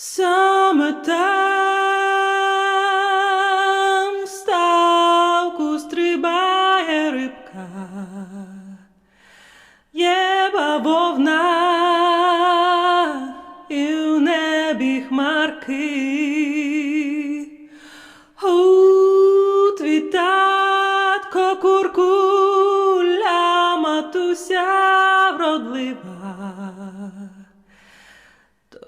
Summertime, в ставку стрибає рибка, є бавовна, і в небі хмарки.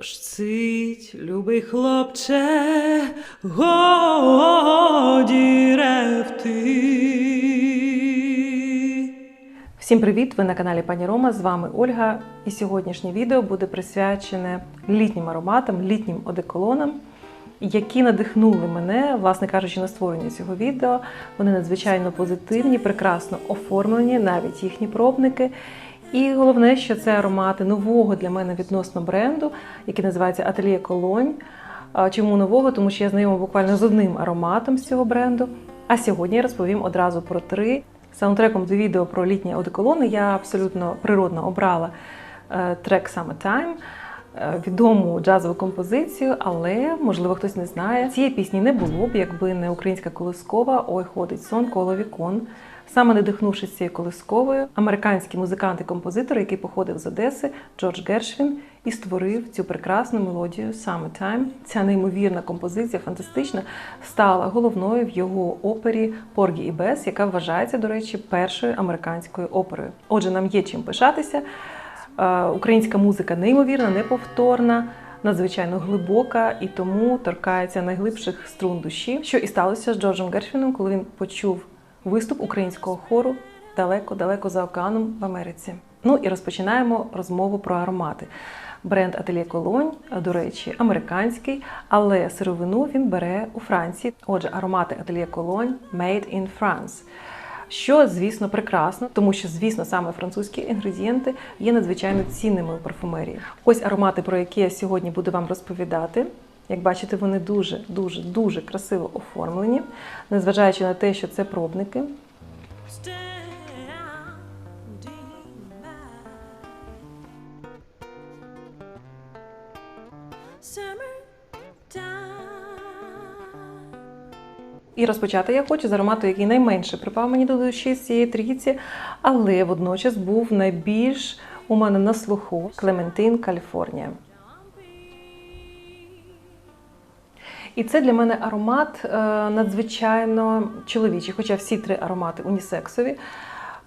Тож цить, любий хлопче, годі ревти. Всім привіт! Ви на каналі Пані Рома. З вами Ольга. І сьогоднішнє відео буде присвячене літнім ароматам, літнім одеколонам, які надихнули мене, власне кажучи, на створення цього відео. Вони надзвичайно позитивні, прекрасно оформлені, навіть їхні пробники. І головне, що це аромати нового для мене відносно бренду, який називається Atelier Cologne. А Чому нового? Тому що я знайома буквально з одним ароматом з цього бренду. А сьогодні я розповім одразу про три. Саундтреком до відео про літні одеколони я абсолютно природно обрала е, трек Summertime, е, відому джазову композицію, але можливо хтось не знає. Цієї пісні не було б, якби не українська колискова Ой, ходить сон коло вікон. Саме надихнувшись цією колисковою, американський музикант і композитор, який походив з Одеси, Джордж Гершвін, і створив цю прекрасну мелодію Summertime. Ця неймовірна композиція, фантастична, стала головною в його опері Поргі і Бес, яка вважається, до речі, першою американською оперою. Отже, нам є чим пишатися. Е, Українська музика неймовірна, неповторна. Надзвичайно глибока і тому торкається найглибших струн душі, що і сталося з Джорджем Гершвіном, коли він почув виступ українського хору далеко-далеко за океаном в Америці. Ну і розпочинаємо розмову про аромати. Бренд Atelier Cologne, до речі, американський, але сировину він бере у Франції. Отже, аромати Atelier Cologne Made in France. Що, звісно, прекрасно, тому що, звісно, саме французькі інгредієнти є надзвичайно цінними у парфумерії. Ось аромати, про які я сьогодні буду вам розповідати. Як бачите, вони дуже, дуже, дуже красиво оформлені, незважаючи на те, що це пробники. І розпочати я хочу з аромату, який найменше припав мені до душі з цієї трійці, але водночас був найбільш у мене на слуху Клементин Каліфорнія. І це для мене аромат е, надзвичайно чоловічий, хоча всі три аромати унісексові.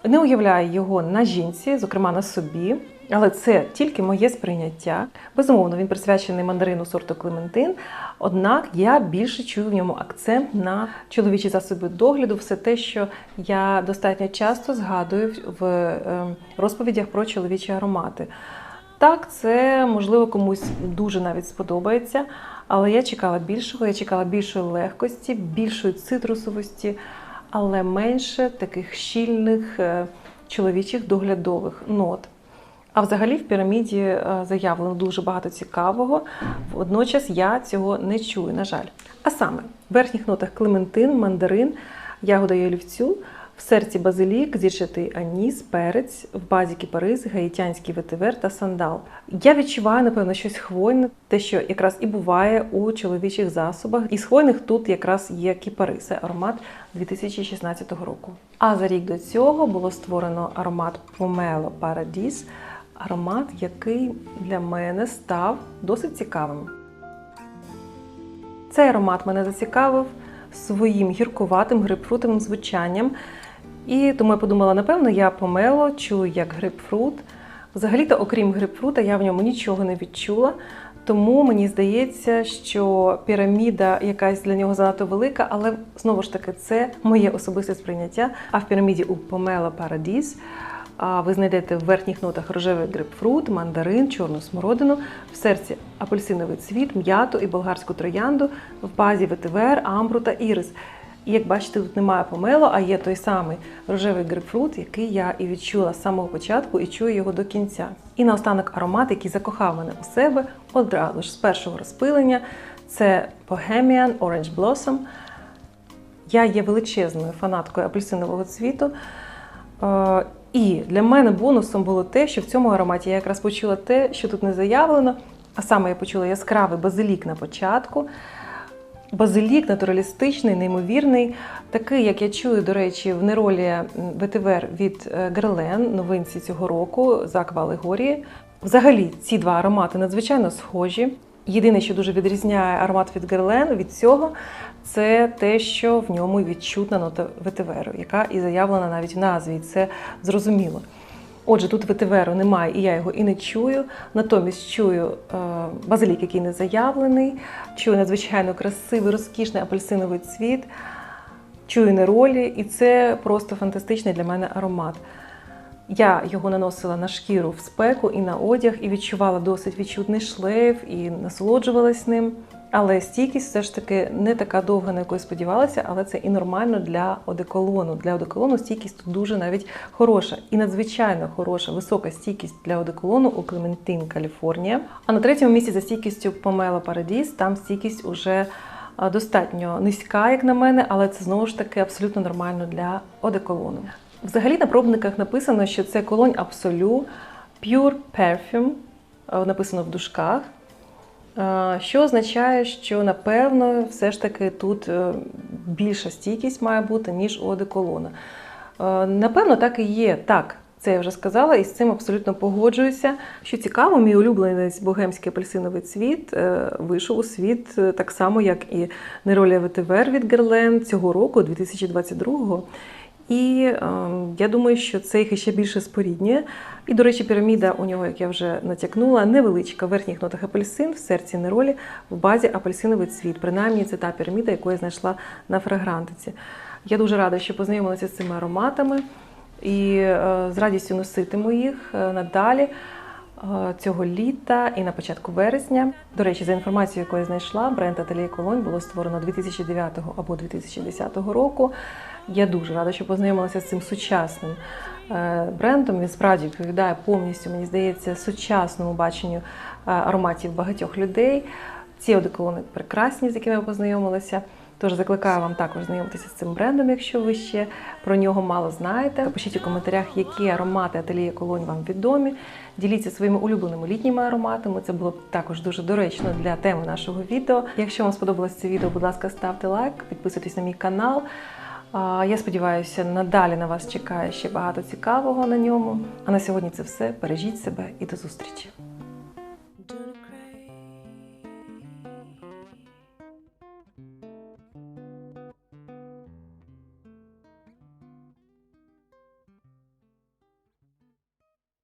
Не уявляю його на жінці, зокрема на собі, але це тільки моє сприйняття. Безумовно, він присвячений мандарину сорту Клементин. Однак я більше чую в ньому акцент на чоловічі засоби догляду, все те, що я достатньо часто згадую в е, розповідях про чоловічі аромати. Так, це можливо комусь дуже навіть сподобається, але я чекала більшого, я чекала більшої легкості, більшої цитрусовості, але менше таких щільних е, чоловічих доглядових нот. А взагалі в піраміді е, заявлено дуже багато цікавого. Водночас я цього не чую, на жаль. А саме в верхніх нотах клементин, мандарин, ягода ялівцю, в серці базилік, зірчатий аніс, перець, в базі кіпарис, гаїтянський ветивер та сандал. Я відчуваю, напевно, щось хвойне, те, що якраз і буває у чоловічих засобах. Із хвойних тут якраз є кіпарис, аромат 2016 року. А за рік до цього було створено аромат Pomelo Paradis, аромат, який для мене став досить цікавим. Цей аромат мене зацікавив своїм гіркуватим грейпфрутовим звучанням. І тому я подумала, напевно, я помело чую як грейпфрут. Взагалі-то, окрім грейпфрута, я в ньому нічого не відчула. Тому мені здається, що піраміда якась для нього занадто велика, але знову ж таки це моє особисте сприйняття. А в піраміді у Помела а ви знайдете в верхніх нотах рожевий грейпфрут, мандарин, чорну смородину, в серці апельсиновий цвіт, м'яту і болгарську троянду, в базі ветивер, амбру та ірис. І як бачите, тут немає помело, а є той самий рожевий грейпфрут, який я і відчула з самого початку і чую його до кінця. І наостанок аромат, який закохав мене у себе одразу ж з першого розпилення. Це Bohemian Orange Blossom. Я є величезною фанаткою апельсинового цвіту. Е, І для мене бонусом було те, що в цьому ароматі я якраз почула те, що тут не заявлено, А саме я почула яскравий базилік на початку. Базилік натуралістичний, неймовірний, такий, як я чую, до речі, в неролі ветивер від е, Герлен, новинці цього року з Аква Алегорії. Взагалі, ці два аромати надзвичайно схожі. Єдине, що дуже відрізняє аромат від Герлен від цього, це те, що в ньому відчутна нота ветиверу, яка і заявлена навіть в назві, це зрозуміло. Отже, тут ветиверу немає, і я його і не чую. Натомість чую е, базилік, який не заявлений, чую надзвичайно красивий, розкішний апельсиновий цвіт, чую неролі, і це просто фантастичний для мене аромат. Я його наносила на шкіру в спеку і на одяг, і відчувала досить відчутний шлейф, і насолоджувалась ним. Але стійкість все ж таки не така довга, на яку я сподівалася, але це і нормально для одеколону. Для одеколону стійкість тут дуже навіть хороша і надзвичайно хороша, висока стійкість для одеколону у Клементин, Каліфорнія. А на третьому місці за стійкістю Помела Парадіс, там стійкість уже достатньо низька, як на мене, але це знову ж таки абсолютно нормально для одеколону. Взагалі на пробниках написано, що це колонь Absolu Pure Perfume, е, написано в дужках. Що означає, що напевно все ж таки тут е, більша стійкість має бути, ніж у одеколона. Напевно, так і є. Так, це я вже сказала, і з цим абсолютно погоджуюся. Що цікаво, мій улюблений богемський апельсиновий цвіт е, вийшов у світ е, так само, як і Неролія Ветивер від Герлен цього року, 2022-го. І е, я думаю, що це їх ще більше споріднює. І, до речі, піраміда у нього, як я вже натякнула, невеличка. В верхніх нотах апельсин, в серці неролі, в базі апельсиновий цвіт. Принаймні, це та піраміда, яку я знайшла на фрагрантиці. Я дуже рада, що познайомилася з цими ароматами і е, з радістю носитиму їх е, надалі е, цього літа і на початку вересня. До речі, за інформацією, яку я знайшла, бренд Atelier Cologne було створено 2009 або 2010 року. Я дуже рада, що познайомилася з цим сучасним е, брендом. Він справді відповідає повністю, мені здається, сучасному баченню е, ароматів багатьох людей. Ці одеколони прекрасні, з якими я познайомилася. Тож закликаю вам також знайомитися з цим брендом, якщо ви ще про нього мало знаєте. Пишіть у коментарях, які аромати ательє Колонь вам відомі. Діліться своїми улюбленими літніми ароматами. Це було б також дуже доречно для теми нашого відео. Якщо вам сподобалось це відео, будь ласка, ставте лайк, підписуйтесь на мій канал. Я сподіваюся, надалі на вас чекає ще багато цікавого на ньому. А на сьогодні це все. Бережіть себе і до зустрічі!